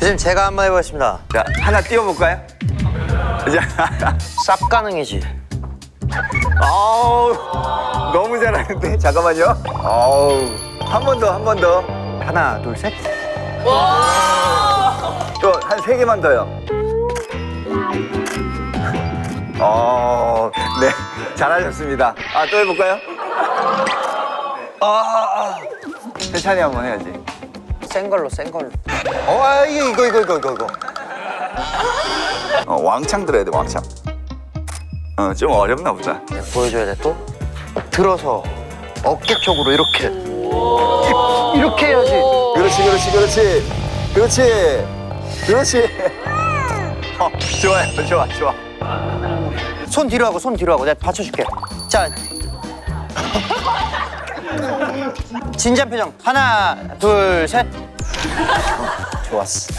지금 제가 한번 해보겠습니다. 자, 하나 띄워볼까요? 자, 쌉 가능이지. 아우, 너무 잘하는데? 잠깐만요. 아우, 한 번 더, 한 번 더. 하나, 둘, 셋. 또 한 세 개만 더요. 어, 네, 잘하셨습니다. 아, 또 해볼까요? 아, 아, 아. 세찬이 한번 해야지. 센 걸로, 센 걸로. 어, 아, 이거, 이거, 이거, 이거, 이거. 어, 왕창 들어야 돼, 왕창. 어, 좀 어렵나 보다. 네, 보여줘야 돼, 또. 들어서 어깨 쪽으로 이렇게. 이렇게 해야지. 그렇지, 그렇지, 그렇지. 그렇지. 그렇지. 어, 좋아요, 좋아, 좋아. 손 뒤로 하고, 손 뒤로 하고. 내가 받쳐줄게. 자. 진지한 표정. 하나, 둘, 셋. 좋았어.